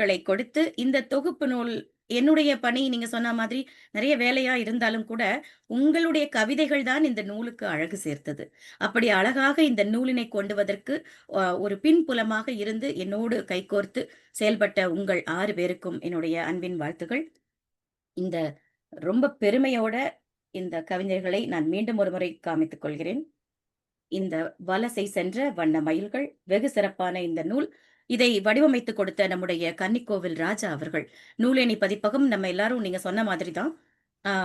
களை கொடுத்து இந்த தொகுப்பு நூல் என்னுடைய பணி நீங்க சொன்ன மாதிரி நிறைய வேலையா இருந்தாலும் கூட, உங்களுடைய கவிதைகள் தான் இந்த நூலுக்கு அழகு சேர்த்தது. அப்படி அழகாக இந்த நூலினை கொண்டுவதற்கு ஒரு பின்புலமாக இருந்து என்னோடு கைகோர்த்து செயல்பட்ட உங்கள் ஆறு பேருக்கும் என்னுடைய அன்பின் வாழ்த்துகள். இந்த ரொம்ப பெருமையோட இந்த கவிஞர்களை நான் மீண்டும் ஒரு முறை காமித்துக் கொள்கிறேன். இந்த வலசை சென்ற வண்ண மயில்கள் வெகு சிறப்பான இந்த நூல். இதை வடிவமைத்து கொடுத்த நம்முடைய கன்னிக்கோவில் ராஜா அவர்கள். நூலேணி பதிப்பகம் நம்ம எல்லாரும் நீங்க சொன்ன மாதிரி தான்.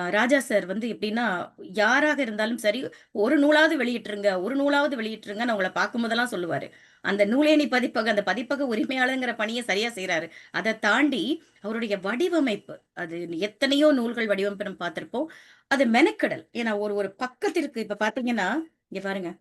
ராஜா சார் வந்து எப்படின்னா, யாராக இருந்தாலும் சரி, "ஒரு நூலாவது வெளியிட்டுருங்க, ஒரு நூலாவது வெளியிட்டுருங்கன்னு" அவங்கள பார்க்கும்போதெல்லாம் சொல்லுவாரு. அந்த நூலேணி பதிப்பக அந்த பதிப்பக உரிமையாளருங்கிற பணியை சரியா செய்யறாரு அதை தாண்டி அவருடைய வடிவமைப்பு, அது எத்தனையோ நூல்கள் வடிவமைப்பு நம்ம பார்த்திருப்போம். அது மெனக்கெடல். ஏன்னா ஒரு ஒரு பக்கத்திற்கு இப்ப பார்த்தீங்கன்னா, இங்க பாருங்க.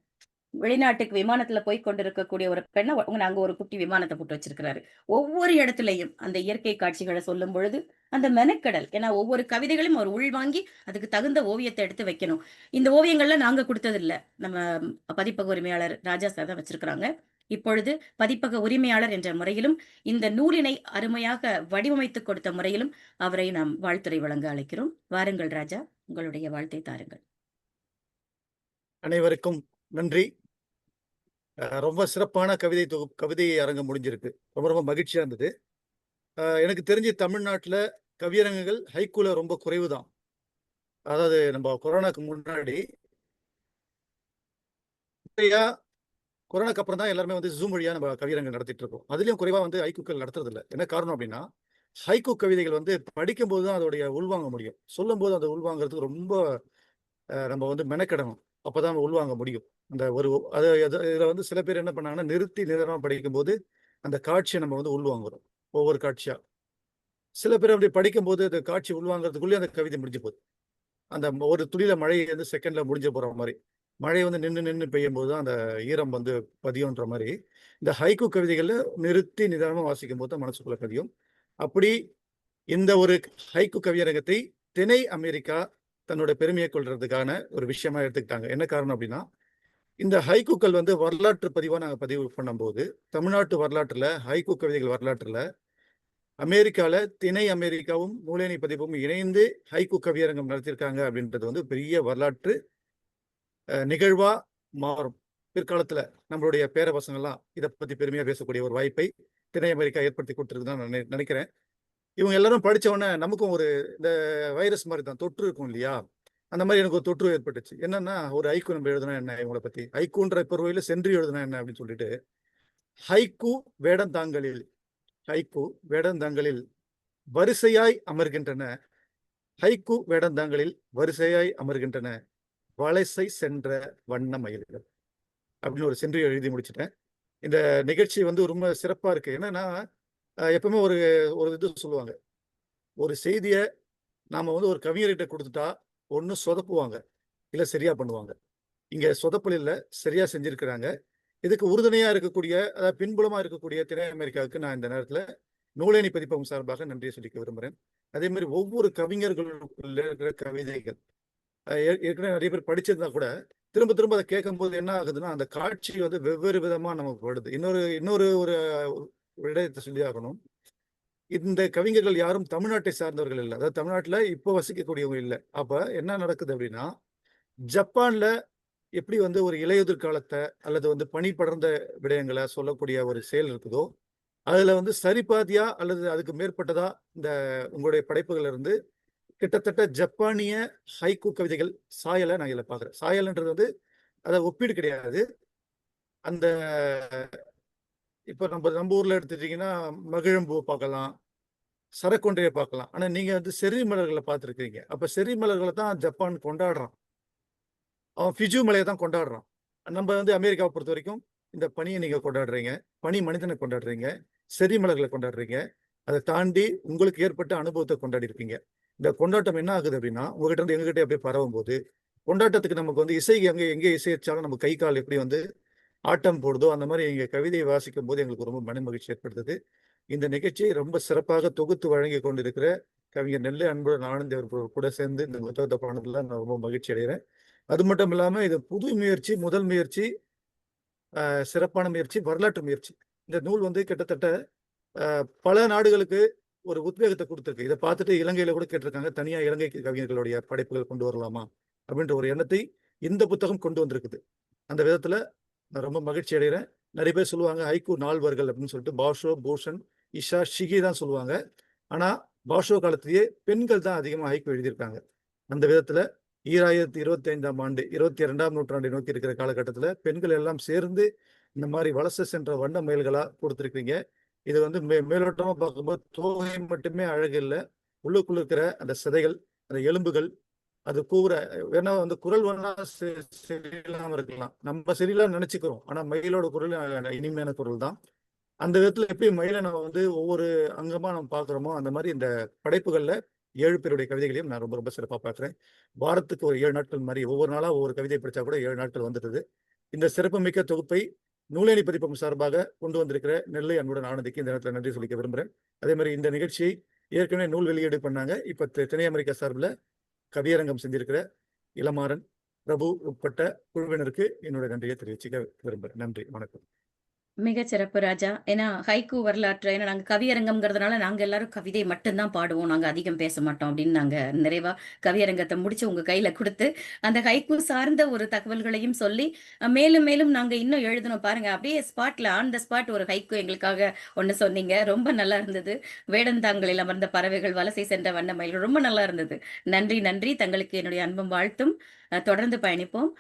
வெளிநாட்டுக்கு விமானத்துல போய் கொண்டிருக்கக்கூடிய ஒரு பெண்ண உங்க அங்க ஒரு குட்டி விமானத்தை போட்டு வச்சிருக்கிறாரு. ஒவ்வொரு இடத்துலயும் அந்த இயற்கை காட்சிகளை சொல்லும் பொழுது அந்த மெனக்கெடல். ஏன்னா ஒவ்வொரு கவிதைகளையும் அவர் உள்வாங்கி, அதுக்கு தகுந்த ஓவியத்தை எடுத்து வைக்கணும். இந்த ஓவியங்கள்ல நாங்க குடுத்ததில்ல. நம்ம பதிப்பக உரிமையாளர் ராஜா சார் தான் வச்சிருக்கிறாங்க. இப்பொழுது பதிப்பக உரிமையாளர் என்ற முறையிலும், இந்த நூலினை அருமையாக வடிவமைத்துக் கொடுத்த முறையிலும் அவரை நாம் வாழ்த்துரை வழங்க அழைக்கிறோம். வாருங்கள் ராஜா, உங்களுடைய வாழ்த்தை தாருங்கள். அனைவருக்கும் நன்றி. ரொம்ப சிறப்பான கவிதை தொகு கவிதை அரங்கம் முடிஞ்சிருக்கு. ரொம்ப ரொம்ப மகிழ்ச்சியாக இருந்தது. எனக்கு தெரிஞ்சு தமிழ்நாட்டில் கவியரங்கங்கள் ஹைக்கூல ரொம்ப குறைவு தான். அதாவது நம்ம கொரோனாக்கு முன்னாடி நிறையா கொரோனாக்கு அப்புறம் தான் எல்லாருமே வந்து ஜூம் வழியாக நம்ம கவியரங்கம் நடத்திட்டு இருக்கோம். அதுலேயும் குறைவாக வந்து ஹைக்கூக்கள் நடத்துறதில்ல. என்ன காரணம் அப்படின்னா ஹைக்கூ கவிதைகள் வந்து படிக்கும்போது தான் அதோடைய உள்வாங்க முடியும். சொல்லும்போது அத உள்வாங்கிறதுக்கு ரொம்ப நம்ம வந்து மெனக்கெடணும். அப்பதான் உள்வாங்க முடியும். அந்த ஒரு அது இதில் வந்து சில பேர் என்ன பண்ணாங்கன்னா, நிறுத்தி நிதானமா படிக்கும்போது, அந்த காட்சியை நம்ம வந்து உள்வாங்குறோம். ஒவ்வொரு காட்சியாக சில பேர் அப்படி படிக்கும்போது, அந்த காட்சி உள்வாங்கிறதுக்குள்ளே அந்த கவிதை முடிஞ்சு போகுது. அந்த ஒரு துளியில் மழை வந்து செகண்டில் முடிஞ்சு போகிற மாதிரி மழை வந்து நின்று நின்று பெய்யும்போது தான் அந்த ஈரம் வந்து பதியுன்ற மாதிரி இந்த ஹைக்கு கவிதைகளில் நிறுத்தி நிதானமா வாசிக்கும்போது தான் மனசுக்குள்ள பதியும். அப்படி இந்த ஒரு ஹைக்கூ கவியரங்கத்தை திணை அமெரிக்கா தன்னோட பெருமையை கொள்றதுக்கான ஒரு விஷயமா எடுத்துக்கிட்டாங்க. என்ன காரணம் அப்படின்னா இந்த ஹைகூக்கள் வந்து வரலாற்று பதிவா நாங்க பதிவு பண்ணும்போது, தமிழ்நாட்டு வரலாற்றுல ஹைகூ கவிதைகள் வரலாற்றுல, அமெரிக்கால திணை அமெரிக்காவும், நூலேணி பதிப்பகமும் இணைந்து ஹைகூ கவியரங்கம் நடத்தியிருக்காங்க அப்படின்றது வந்து பெரிய வரலாற்று நிகழ்வாக நிகழ்வா மாறும். பிற்காலத்துல நம்மளுடைய பேர இதை இத பத்தி பெருமையா பேசக்கூடிய ஒரு வாய்ப்பை திணை அமெரிக்கா ஏற்படுத்தி குடுத்திருக்குன்னு தான் நான் நெ இவங்க எல்லாரும் படித்தவொடனே நமக்கும் ஒரு இந்த வைரஸ் மாதிரி தான் தொற்று இருக்கும் இல்லையா? அந்த மாதிரி எனக்கு ஒரு தொற்று ஏற்பட்டுச்சு. என்னன்னா, ஒரு ஐக்கு நம்ம எழுதுனா என்ன இவங்களை பத்தி? ஐக்குன்ற பொருளில சென்றி எழுதுனா என்ன அப்படின்னு சொல்லிட்டு, ஹைக்கூ வேடந்தாங்கலில் ஹைக்கூ வேடந்தாங்கலில் வரிசையாய் அமர்கின்றன. ஹைக்கூ வேடந்தாங்கலில் வரிசையாய் அமர்கின்றன. வலசை சென்ற வண்ண மயில்கள். அப்படின்னு ஒரு சென்று எழுதி முடிச்சிட்டேன் இந்த நிகழ்ச்சி வந்து ரொம்ப சிறப்பா இருக்கு. என்னன்னா, எப்பவுமே ஒரு ஒரு இது சொல்லுவாங்க. ஒரு செய்தியை நாம் வந்து ஒரு கவிஞர்கிட்ட கொடுத்துட்டா ஒன்று சொதப்புவாங்க. இல்லை சரியாக பண்ணுவாங்க. இங்கே சொதப்பல் சரியாக செஞ்சுருக்கிறாங்க இதுக்கு உறுதுணையாக இருக்கக்கூடிய, அதாவது பின்புலமாக இருக்கக்கூடிய திணை அமெரிக்காவுக்கு நான் இந்த நேரத்தில் நூலேணி பதிப்பகம் சார்பாக நன்றியை சொல்லிக்க விரும்புகிறேன் அதே மாதிரி ஒவ்வொரு கவிஞர்களுக்குள்ள இருக்கிற கவிதைகள், ஏ ஏற்கனவே நிறைய பேர் படிச்சிருந்தா கூட, திரும்ப திரும்ப அதை கேட்கும்போது என்ன ஆகுதுன்னா, அந்த காட்சி வந்து வெவ்வேறு விதமாக நமக்கு படுது. இன்னொரு இன்னொரு ஒரு விடயத்தை சொல்லி ஆகணும். இந்த கவிஞர்கள் யாரும் தமிழ்நாட்டை சார்ந்தவர்கள் இல்லை அதாவது தமிழ்நாட்டில் இப்போ வசிக்கக்கூடியவங்க இல்லை அப்போ என்ன நடக்குது அப்படின்னா ஜப்பானில் எப்படி வந்து ஒரு இலையுதிர் காலத்தை அல்லது வந்து பனி படர்ந்த விடயங்களை சொல்லக்கூடிய ஒரு செயல் இருக்குதோ, அதில் வந்து சரிபாதியா அல்லது அதுக்கு மேற்பட்டதா இந்த உங்களுடைய படைப்புகள் இருந்து கிட்டத்தட்ட ஜப்பானிய ஹைக்கு கவிதைகள் சாயலை நான் இதில் பார்க்குறேன். சாயல்ன்றது வந்து அதை ஒப்பீடு கிடையாது. அந்த இப்போ நம்ம நம்ம ஊரில் எடுத்துட்டீங்கன்னா, மகிழம்பூ பார்க்கலாம். சரக்கொண்டையை பார்க்கலாம். ஆனால் நீங்கள் வந்து செரி மலர்களை பார்த்துருக்கீங்க அப்போ செரி மலர்களை தான் ஜப்பான் கொண்டாடுறான். அவன் ஃபிஜு மலையை தான் கொண்டாடுறான். நம்ம வந்து அமெரிக்காவை பொறுத்த வரைக்கும் இந்த பனியை நீங்கள் கொண்டாடுறீங்க. பனி மனிதனை கொண்டாடுறீங்க. செரி மலர்களை கொண்டாடுறீங்க. அதை தாண்டி உங்களுக்கு ஏற்பட்ட அனுபவத்தை கொண்டாடி இருக்கீங்க. இந்த கொண்டாட்டம் என்ன ஆகுது அப்படின்னா உங்ககிட்ட இருந்து எங்ககிட்ட அப்படியே பரவும் போது கொண்டாட்டத்துக்கு நமக்கு வந்து இசை எங்கே எங்கே இசை வச்சாலும் நம்ம கை, கால் எப்படி வந்து ஆட்டம் போடுதோ, அந்த மாதிரி எங்கள் கவிதையை வாசிக்கும் போது எங்களுக்கு ரொம்ப மன மகிழ்ச்சி ஏற்படுத்தது. இந்த நிகழ்ச்சியை ரொம்ப சிறப்பாக தொகுத்து வழங்கிக் கொண்டிருக்கிற கவிஞர் நெல்லை அன்புடன் ஆனந்தி அவர்கள் கூட சேர்ந்து இந்த புத்தகத்தை பாடத்துல நான் ரொம்ப மகிழ்ச்சி அடைகிறேன். அது மட்டும் இல்லாமல் இது புது முயற்சி, முதல் முயற்சி, சிறப்பான முயற்சி, வரலாற்று முயற்சி. இந்த நூல் வந்து கிட்டத்தட்ட பல நாடுகளுக்கு ஒரு உத்வேகத்தை கொடுத்துருக்கு இதை பார்த்துட்டு இலங்கையில கூட கேட்டிருக்காங்க. தனியா இலங்கை கவிஞர்களுடைய படைப்புகள் கொண்டு வரலாமா? அப்படின்ற ஒரு எண்ணத்தை இந்த புத்தகம் கொண்டு வந்திருக்குது. அந்த விதத்துல நான் ரொம்ப மகிழ்ச்சி அடைகிறேன். நிறைய பேர் சொல்லுவாங்க ஐக்கூ நால்வர்கள் அப்படின்னு சொல்லிட்டு பாஷோ, பூஷன், இஷா, ஷிகி தான் சொல்லுவாங்க. ஆனால் பாஷோ காலத்திலேயே பெண்கள் தான் அதிகமாக ஹைக்கூ எழுதியிருக்காங்க. அந்த விதத்தில் ஈராயிரத்தி இருபத்தி ஐந்தாம் ஆண்டு 22ஆம் நூற்றாண்டை நோக்கி இருக்கிற காலகட்டத்தில் பெண்கள் எல்லாம் சேர்ந்து இந்த மாதிரி வலச சென்ற வண்ண மயில்களாக கொடுத்துருக்கீங்க இது வந்து மே மேலோட்டமாக பார்க்கும்போது தோகை மட்டுமே அழகு இல்லை உள்ளுக்குள்ள இருக்கிற அந்த சிதைகள், அந்த எலும்புகள், அது கூற வேணா வந்து குரல் வேணா சரியில்லாம இருக்கலாம். நம்ம சரியில்லாம் நினைச்சுக்கிறோம் ஆனா மயிலோட குரல் இனிமையான குரல் தான். அந்த விதத்துல எப்படி மயிலை நம்ம வந்து ஒவ்வொரு அங்கமா நம்ம பாக்குறோமோ அந்த மாதிரி இந்த படைப்புகள்ல ஏழு பேருடைய கவிதைகளையும் நான் ரொம்ப ரொம்ப சிறப்பா பார்க்குறேன் வாரத்துக்கு ஒரு ஏழு நாட்கள் மாதிரி ஒவ்வொரு நாளா ஒவ்வொரு கவிதை படிச்சா கூட ஏழு நாட்கள் வந்துடுது. இந்த சிறப்புமிக்க தொகுப்பை நூலேணி பதிப்பகம் சார்பாக கொண்டு வந்திருக்கிற நெல்லை அன்புடன் ஆனந்திக்கு இந்த நேரத்தில் நன்றி சொல்லிக்க விரும்புகிறேன் அதே மாதிரி இந்த நிகழ்ச்சியை ஏற்கனவே நூல் வெளியீடு பண்ணாங்க. இப்போ தெ தென்னை அமெரிக்கா சார்பில் கவியரங்கம் செஞ்சிருக்கிற இளமாறன், பிரபு உட்பட்ட குழுவினருக்கு என்னோட நன்றியை தெரிவிச்சுக்க விரும்புகிறேன் நன்றி. வணக்கம். மிகச் சிறப்பு ராஜா. ஏன்னா ஹைக்கூ வரலாற்று ஏன்னா நாங்கள் கவியரங்கம்ங்கிறதுனால நாங்கள் எல்லாரும் கவிதை மட்டும்தான் பாடுவோம். நாங்கள் அதிகம் பேச மாட்டோம் அப்படின்னு நாங்கள் நிறைவா கவியரங்கத்தை முடிச்சு உங்க கையில கொடுத்து அந்த ஹைக்கூ சார்ந்த ஒரு தகவல்களையும் சொல்லி, மேலும் மேலும் நாங்கள் இன்னும் எழுதணும் பாருங்க. அப்படியே ஸ்பாட்ல ஆன் த ஸ்பாட் ஒரு ஹைக்கூ எங்களுக்காக ஒன்று சொன்னீங்க. ரொம்ப நல்லா இருந்தது. வேடந்தாங்கலில் அமர்ந்த பறவைகள் வலசை சென்ற வண்ண மயில்கள் ரொம்ப நல்லா இருந்தது. நன்றி, நன்றி. தங்களுக்கு என்னுடைய அன்பும் வாழ்த்தும். தொடர்ந்து பயணிப்போம்.